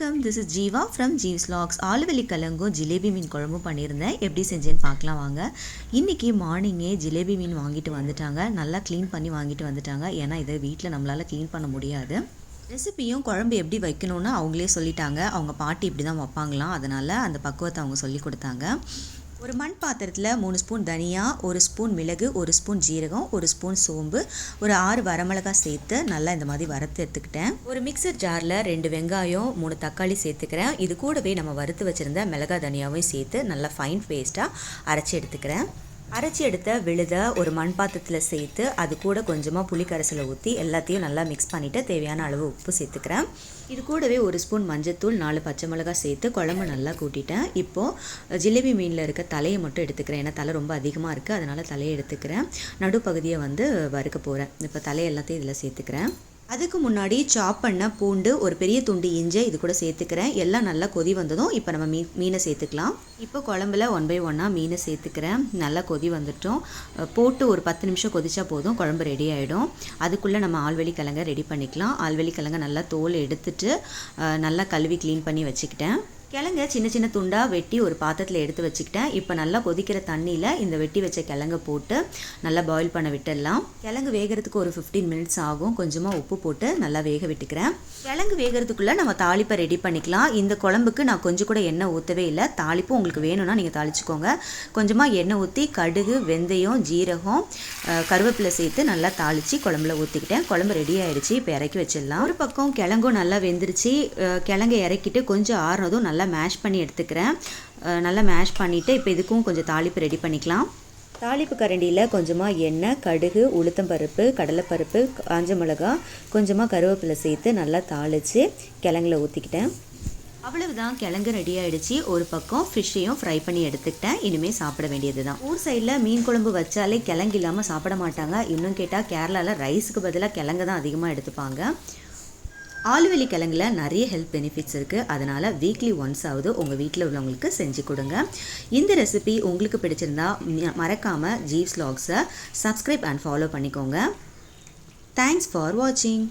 வணக்கம். This is Jeeva from Jeevs logs ஆலுவலி கலங்கும் ஜிலேபி மீன் குழம்பும் பண்ணியிருந்தேன். எப்படி செஞ்சேன்னு பார்க்கலாம் வாங்க. இன்றைக்கி மார்னிங்கே ஜிலேபி மீன் வாங்கிட்டு வந்துட்டாங்க. நல்லா க்ளீன் பண்ணி வாங்கிட்டு வந்துட்டாங்க. ஏன்னா இதை வீட்டில் நம்மளால் க்ளீன் பண்ண முடியாது. ரெசிபியும் குழம்பு எப்படி வைக்கணும்னு அவங்களே சொல்லிட்டாங்க. அவங்க பாட்டி இப்படி தான் வைப்பாங்களாம். அதனால் அந்த பக்குவத்தை அவங்க சொல்லி கொடுத்தாங்க. ஒரு மண் பாத்திரத்தில் மூணு ஸ்பூன் தனியா ஒரு ஸ்பூன் மிளகு ஒரு ஸ்பூன் ஜீரகம் ஒரு ஸ்பூன் சோம்பு ஒரு ஆறு வரமிளகாய் சேர்த்து நல்லா இந்த மாதிரி வறுத்து எடுத்துக்கிட்டேன். ஒரு மிக்சர் ஜாரில் ரெண்டு வெங்காயம் மூணு தக்காளி சேர்த்துக்கிறேன். இது கூடவே நம்ம வறுத்து வச்சுருந்த மிளகாய் தனியாவையும் சேர்த்து நல்லா ஃபைன் பேஸ்ட்டாக அரைச்சி எடுத்துக்கிறேன். அரைச்சி எடுத்த விழுத ஒரு மண் பாத்திரத்தில் சேர்த்து அது கூட கொஞ்சமாக புளிக்கரைசலை ஊற்றி எல்லாத்தையும் நல்லா மிக்ஸ் பண்ணிவிட்டு தேவையான அளவு உப்பு சேர்த்துக்கிறேன். இது கூடவே ஒரு ஸ்பூன் மஞ்சத்தூள் நாலு பச்சை மிளகாய் சேர்த்து குழம்பு நல்லா கூட்டிட்டேன். இப்போது ஜிலேபி மீனில் இருக்க தலையை மட்டும் எடுத்துக்கிறேன். ஏன்னா தலை ரொம்ப அதிகமாக இருக்குது அதனால் தலையை எடுத்துக்கிறேன். நடுப்பகுதியை வந்து வறுக்க போகிறேன் இப்போ தலையை எல்லாத்தையும் இதில் சேர்த்துக்கிறேன். அதுக்கு முன்னாடி சாப் பண்ண பூண்டு ஒரு பெரிய துண்டு இஞ்சி இது கூட சேர்த்துக்கிறேன். எல்லாம் நல்லா கொதி வந்ததும் இப்போ நம்ம மீ மீனை சேர்த்துக்கலாம். இப்போ குழம்புல ஒன் பை ஒன்னாக மீனை சேர்த்துக்கிறேன். நல்லா கொதி வந்துட்டோம். போட்டு ஒரு பத்து நிமிஷம் கொதிச்சா போதும். குழம்பு ரெடி ஆகிடும் அதுக்குள்ளே நம்ம ஆல்வெளி கிழங்க ரெடி பண்ணிக்கலாம். ஆல்வெளி கிழங்க நல்லா தோல் எடுத்துட்டு நல்லா கழுவி க்ளீன் பண்ணி வச்சுக்கிட்டேன். கிழங்க சின்ன சின்ன துண்டாக வெட்டி ஒரு பாத்திரத்தில் எடுத்து வச்சுக்கிட்டேன். இப்போ நல்லா கொதிக்கிற தண்ணியில் இந்த வெட்டி வச்ச கிழங்க போட்டு நல்லா பாயில் பண்ண விட்டுடலாம். கிழங்கு வேகிறதுக்கு ஒரு ஃபிஃப்டீன் மினிட்ஸ் ஆகும். கொஞ்சமாக உப்பு போட்டு நல்லா வேக விட்டுக்கிறேன். கிழங்கு வேகிறதுக்குள்ளே நம்ம தாளிப்பை ரெடி பண்ணிக்கலாம். இந்த குழம்புக்கு நான் கொஞ்சம் கூட எண்ணெய் ஊற்றவே இல்லை. தாளிப்பு உங்களுக்கு வேணும்னா நீங்கள் தாளிச்சுக்கோங்க. கொஞ்சமாக எண்ணெய் ஊற்றி கடுகு வெந்தயம் ஜீரகம் கருவேப்பிலை சேர்த்து நல்லா தாளித்து குழம்புல ஊற்றிக்கிட்டேன் குழம்பு ரெடி ஆயிடுச்சு. இப்போ இறக்கி வச்சிடலாம். ஒரு பக்கம் கிழங்கும் நல்லா வெந்துருச்சு. அஹ், கிழங்க இறக்கிட்டு கொஞ்சம் ஆறுனதும் நல்லா மேஷ் பண்ணி எடுத்துக்கிறேன். நல்லா மேஷ் பண்ணிவிட்டு இப்போ இதுக்கும் கொஞ்சம் தாளிப்பு ரெடி பண்ணிக்கலாம். தாளிப்பு கரண்டியில் கொஞ்சமாக எண்ணெய் கடுகு உளுத்தம்பருப்பு கடலைப்பருப்பு காஞ்ச மிளகா கொஞ்சமாக கருவேப்பிலை சேர்த்து நல்லா தாளித்து கிழங்குல ஊற்றிக்கிட்டேன் அவ்வளவுதான் கிழங்கு ரெடி ஆயிடுச்சு. ஒரு பக்கம் ஃபிஷ்ஷையும் ஃப்ரை பண்ணி எடுத்துக்கிட்டேன். இனிமேல் சாப்பிட வேண்டியது தான் ஊர் சைடில் மீன் குழம்பு வச்சாலே கிழங்கு இல்லாமல் சாப்பிட மாட்டாங்க. இன்னும் கேட்டால் கேரளாவில் ரைஸுக்கு பதிலாக கிழங்கு தான் அதிகமாக எடுத்துப்பாங்க. ஆலுவலி கிழங்குல நிறைய ஹெல்த் பெனிஃபிட்ஸ் இருக்குது அதனால் வீக்லி ஒன்ஸ் ஆகுது உங்கள் வீட்டில் உள்ளவங்களுக்கு செஞ்சு கொடுங்க. இந்த ரெசிபி உங்களுக்கு பிடிச்சிருந்தா மறக்காமல் ஜீவ்ஸ் லாக்ஸை சப்ஸ்கிரைப் அண்ட் ஃபாலோ பண்ணிக்கோங்க. தேங்க்ஸ் ஃபார் வாட்சிங்